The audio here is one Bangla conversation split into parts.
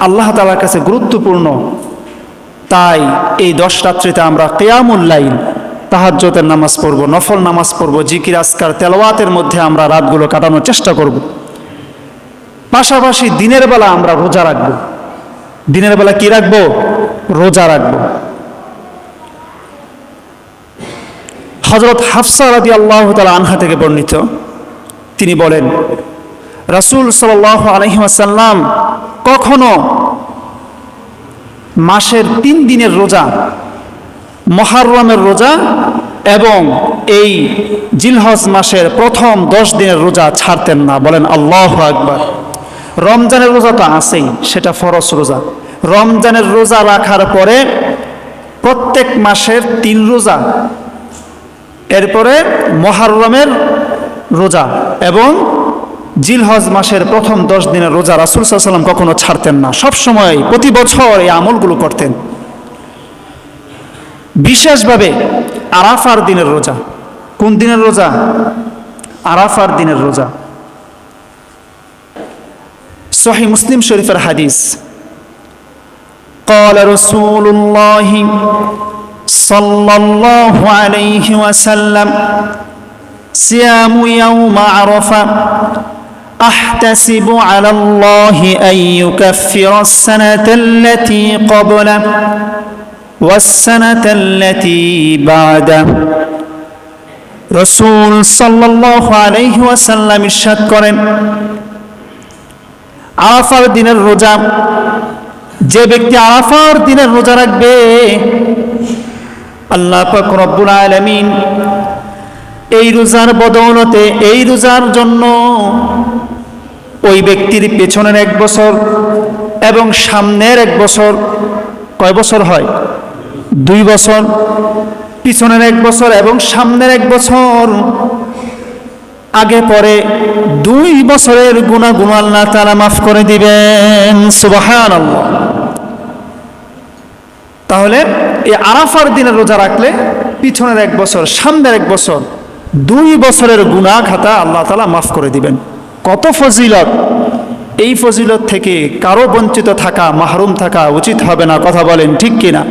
আল্লাহ তালার কাছে গুরুত্বপূর্ণ। তাই এই দশ রাত্রিতে আমরা কেয়ামুল্লাইল তাহাজ্জতের নামাজ পড়ব, নফল নামাজ পড়ব, জিকির আসকার তেলাওয়াতের মধ্যে আমরা রাতগুলো কাটানোর চেষ্টা করব। পাশাপাশি দিনের বেলা আমরা রোজা রাখব। দিনের বেলা কি রাখব? রোজা রাখব। হজরত হাফসা রাদি আল্লাহ তালা আনহা থেকে বর্ণিত। তিনি বলেন, রাসূল সাল্লাহ আলহিমাসাল্লাম কখনো মাসের তিন দিনের রোজা, মহারমের রোজা এবং এই জিলহজ মাসের প্রথম দশ দিনের রোজা ছাড়তেন না। বলেন আল্লাহ আকবার। রমজানের রোজা তো আছেই, সেটা ফরস রোজা। রমজানের রোজা রাখার পরে প্রত্যেক মাসের তিন রোজা, এরপরে মহারমের রোজা এবং জিলহজ মাসের প্রথম দশ দিনের রোজা রাসুল সাল্লাম কখনো ছাড়তেন না সব সময় প্রতি বছর এই আমলগুলো করতেন বিশেষভাবে আরাফার দিনের রোজা কোন দিনের রোজা আরাফার দিনের রোজা সহি মুসলিম শরীফের হাদিস قال رسول الله صلى الله عليه وسلم صيام يوم عرفه احتسب على الله ان يكفر السنه التي قبله والسنه التي بعده রসুল সাল্লাহ আলাইহি ওয়াসাল্লাম ইরশাদ করেন আরাফার দিনের রোজা যে ব্যক্তি আরাফার দিনের রোজা রাখবে আল্লাহ পাক রব্বুল আলামিন এই রোজার বদৌলতে এই রোজার জন্য ওই ব্যক্তির পেছনের এক বছর এবং সামনের এক বছর কয় বছর হয়? দুই বছর, পিছনের এক বছর এবং সামনের এক বছর। আগে পরে দুই বছরের গুণা গুণ আল্লাহ তারা মাফ করে দিবেন। সুবাহান তাহলে এই আরাফার দিনের রোজা রাখলে পিছনের এক বছর, সামনের এক বছর, দুই বছরের গুণা খাতা আল্লাহ তালা মাফ করে দিবেন। কত ফজিলত? এই ফজিলত থেকে কারও বঞ্চিত থাকা, মাহরুম থাকা উচিত হবে না, কথা বলেন ঠিক কিনা?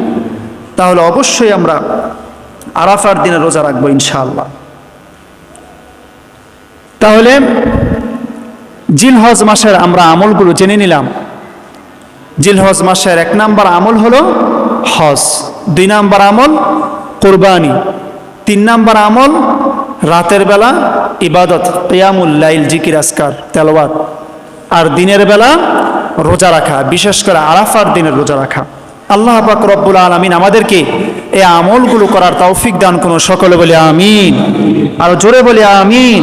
তাহলে অবশ্যই আমরা আরাফার দিনে রোজা রাখব ইনশাআল্লাহ। তাহলে জিলহজ মাসের আমরা আমলগুলো জেনে নিলাম। জিলহজ মাসের এক নাম্বার আমল হলো হজ, দুই নাম্বার আমল কোরবানি, তিন নাম্বার আমল রাতের বেলা ইবাদত লাইল, জিকির আসকার তেলওয়াত। আর দিনের বেলা রোজা রাখা, বিশেষ করে আরাফার দিনের রোজা রাখা। আল্লাহ পাক রব্বুল আলমিন আমাদেরকে এই আমলগুলো করার তৌফিক দান কোনো সকলে বলে আমিন। আর জোরে বলে আমিন।